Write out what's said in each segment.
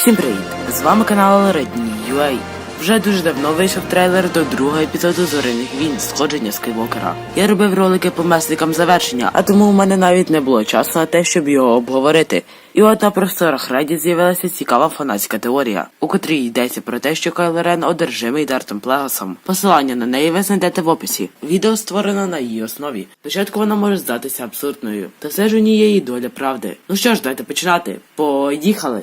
Всім привіт! З вами канал Redmi.ua. Вже дуже давно вийшов трейлер до другого епізоду зоряних війн сходження Скайвокера. Я робив ролики по месникам завершення, а тому у мене навіть не було часу на те, щоб його обговорити. І от на просторах Reddit з'явилася цікава фанатська теорія, у котрій йдеться про те, що Кайло Рен одержимий Дартом Плегасом. Посилання на неї ви знайдете в описі. Відео створено на її основі. Спочатку вона може здатися абсурдною, та все ж у ній є і доля правди. Ну що ж, давайте починати. Поїхали!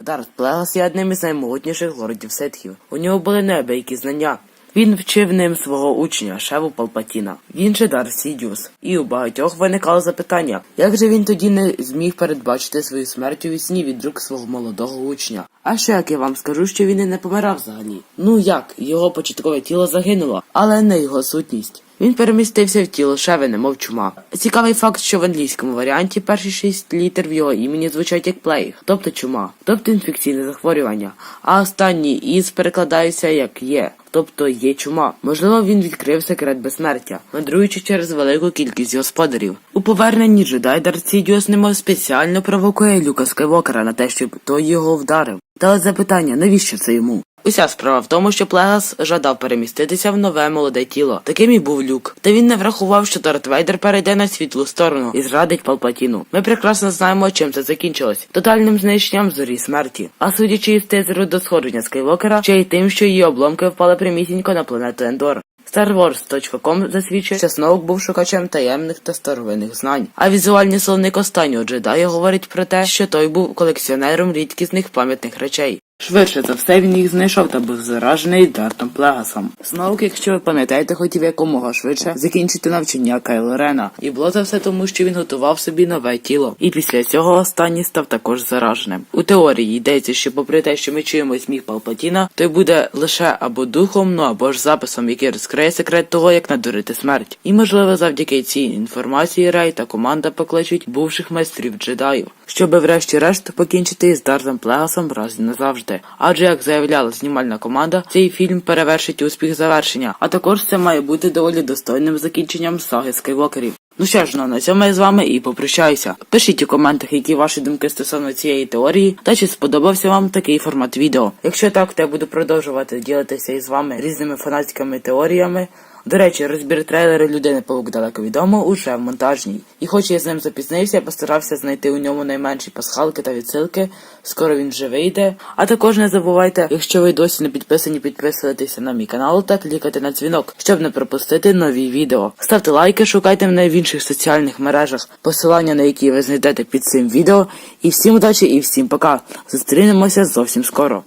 Дарт Плегас є одним із наймогутніших лордів ситхів. У нього були неабиякі знання. Він вчив ним свого учня, Шеву Палпатіна. Він же Дарт Сідіус. І у багатьох виникало запитання, як же він тоді не зміг передбачити свою смерть у вісні від рук свого молодого учня? А ще як я вам скажу, що він і не помирав взагалі. Ну як, його початкове тіло загинуло, але не його сутність. Він перемістився в тіло Шеви, немов чума. Цікавий факт, що в англійському варіанті перші шість літер в його імені звучать як плейг, тобто чума, тобто інфекційне захворювання, а останні із перекладаються як є. Тобто є чума. Можливо, він відкрив секрет безсмертя, мандруючи через велику кількість господарів. У поверненні джедай Дарт немов спеціально провокує Люка Скайвокера на те, щоб той його вдарив. Та запитання, навіщо це йому? Уся справа в тому, що Плегас жадав переміститися в нове молоде тіло. Таким і був люк. Та він не врахував, що Дарт Вейдер перейде на світлу сторону і зрадить Палпатіну. Ми прекрасно знаємо, чим це закінчилось тотальним знищенням зорі смерті. А судячи із тизеру до сходження Скайвокера, ще й тим, що її обломки впали прямісінько на планету Ендор. StarWars.com засвідчує, що Сноук був шукачем таємних та старовинних знань. А візуальний словник останнього джедая говорить про те, що той був колекціонером рідкісних пам'ятних речей. Швидше за все він їх знайшов та був заражений Дартом Плегасом. Сноук, якщо ви пам'ятаєте, хотів якомога швидше закінчити навчання Кайло Рена. І було це все тому, що він готував собі нове тіло. І після цього останній став також зараженим. У теорії йдеться, що попри те, що ми чуємо сміх Палпатіна, той буде лише або духом, ну або ж записом, який розкриє секрет того, як надурити смерть. І можливо, завдяки цій інформації Рей та команда покличуть бувших майстрів джедаїв, щоби врешті-решт покінчити із Дартом Плегасом раз і назавжди. Адже, як заявляла знімальна команда, цей фільм перевершить успіх завершення, а також це має бути доволі достойним закінченням саги Скайвокерів. Ну що ж, ну на цьому я з вами і попрощаюся. Пишіть у коментах, які ваші думки стосовно цієї теорії, та чи сподобався вам такий формат відео. Якщо так, то я буду продовжувати ділитися із вами різними фанатськими теоріями. До речі, розбір трейлера людини паук далеко відомо уже в монтажній. І хоч я з ним запізнився, постарався знайти у ньому найменші пасхалки та відсилки. Скоро він вже вийде. А також не забувайте, якщо ви досі не підписані, підписуватися на мій канал та клікати на дзвінок, щоб не пропустити нові відео. Ставте лайки, шукайте мене в інших соціальних мережах, посилання на які ви знайдете під цим відео. І всім удачі і всім пока. Зустрінемося зовсім скоро.